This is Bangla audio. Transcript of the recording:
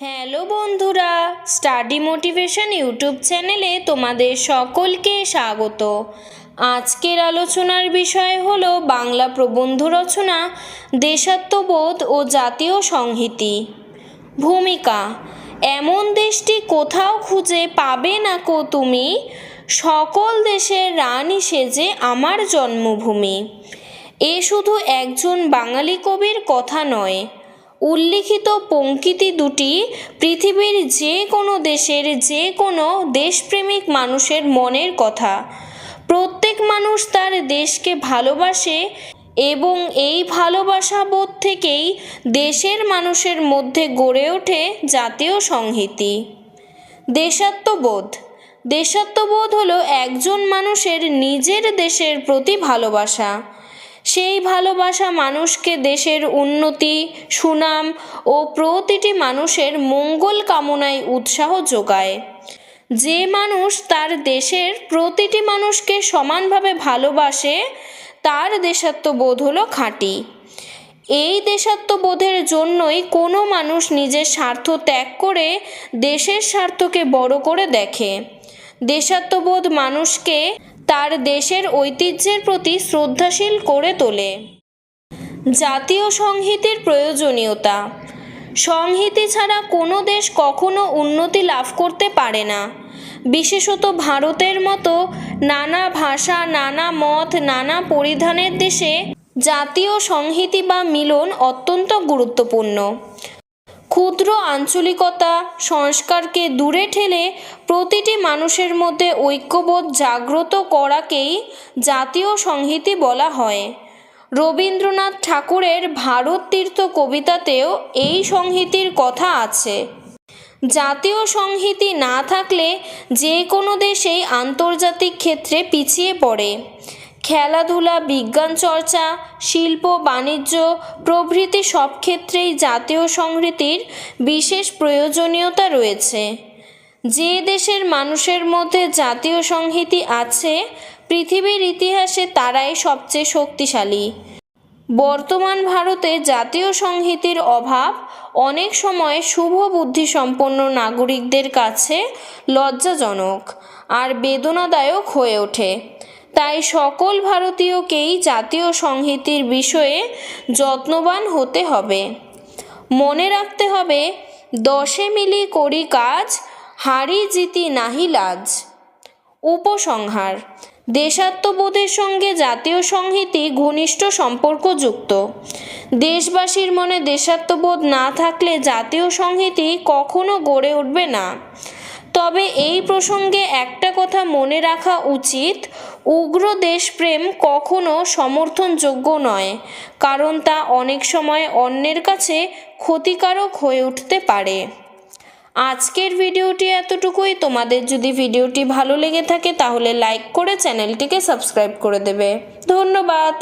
হ্যালো বন্ধুরা, স্টাডি মোটিভেশন ইউটিউব চ্যানেলে তোমাদের সকলকে স্বাগত। আজকের আলোচনার বিষয় হল বাংলা প্রবন্ধ রচনা, দেশাত্মবোধ ও জাতীয় সংহতি। ভূমিকা, এমন দেশটি কোথাও খুঁজে পাবে না কো তুমি? সকল দেশের রানী সেজে আমার জন্মভূমি। এ শুধু একজন বাঙালি কবির কথা নয় উল্লিখিত পঙ্ক্তিটি দুটি পৃথিবীর যে কোনো দেশের যে কোনো দেশপ্রেমিক মানুষের মনের কথা। প্রত্যেক মানুষ তার দেশকে ভালোবাসে এবং এই ভালোবাসা বোধ থেকেই দেশের মানুষের মধ্যে গড়ে ওঠে জাতীয় সংহতি। দেশাত্মবোধ। দেশাত্মবোধ হলো একজন মানুষের নিজের দেশের প্রতি ভালোবাসা। সেই ভালোবাসা মানুষকে দেশের উন্নতি, সুনাম ও প্রতিটি মানুষের মঙ্গল কামনায় উৎসাহ যোগায়। যে মানুষ তার দেশের প্রতিটি মানুষকে সমানভাবে ভালোবাসে, তার দেশাত্মবোধ হলো খাঁটি। এই দেশাত্মবোধের জন্যই কোনো মানুষ নিজের স্বার্থ ত্যাগ করে দেশের স্বার্থকে বড় করে দেখে। দেশাত্মবোধ মানুষকে তার দেশের ঐতিহ্যের প্রতি শ্রদ্ধাশীল করে তোলে। জাতীয় সংহতির প্রয়োজনীয়তা। সংহতি ছাড়া কোনো দেশ কখনো উন্নতি লাভ করতে পারে না। বিশেষত ভারতের মতো নানা ভাষা, নানা মত, নানা পরিধানের দেশে জাতীয় সংহতি বা মিলন অত্যন্ত গুরুত্বপূর্ণ। ক্ষুদ্র আঞ্চলিকতা সংস্কারকে দূরে ঠেলে প্রতিটি মানুষের মধ্যে ঐক্যবোধ জাগ্রত করাকেই জাতীয় সংহতি বলা হয়। রবীন্দ্রনাথ ঠাকুরের ভারত তীর্থ কবিতাতেও এই সংহতির কথা আছে। জাতীয় সংহতি না থাকলে যে কোনো দেশেই আন্তর্জাতিক ক্ষেত্রে পিছিয়ে পড়ে। খেলাধুলা, বিজ্ঞান চর্চা, শিল্প, বাণিজ্য প্রভৃতি সব ক্ষেত্রেই জাতীয় সংহতির বিশেষ প্রয়োজনীয়তা রয়েছে। যে দেশের মানুষের মধ্যে জাতীয় সংহতি আছে, পৃথিবীর ইতিহাসে তারাই সবচেয়ে শক্তিশালী। বর্তমান ভারতে জাতীয় সংহতির অভাব অনেক সময় শুভ বুদ্ধিসম্পন্ন নাগরিকদের কাছে লজ্জাজনক আর বেদনাদায়ক হয়ে ওঠে। তাই সকল ভারতীয়কেই জাতীয় সংহতির বিষয়ে যত্নবান হতে হবে। মনে রাখতে হবে, দশে মিলি করি কাজ, হারি জিতি নাহি লাজ। উপসংহার, দেশাত্মবোধের সঙ্গে জাতীয় সংহতি ঘনিষ্ঠ সম্পর্কযুক্ত। দেশবাসীর মনে দেশাত্মবোধ না থাকলে জাতীয় সংহতি কখনো গড়ে উঠবে না। তবে এই প্রসঙ্গে একটা কথা মনে রাখা উচিত, উগ্র দেশপ্রেম কখনো সমর্থনযোগ্য নয়, কারণ তা অনেক সময় অন্যের কাছে ক্ষতিকারক হয়ে উঠতে পারে। আজকের ভিডিওটি এতটুকুই। তোমাদের যদি ভিডিওটি ভালো লেগে থাকে তাহলে লাইক করে চ্যানেলটিকে সাবস্ক্রাইব করে দেবে। ধন্যবাদ।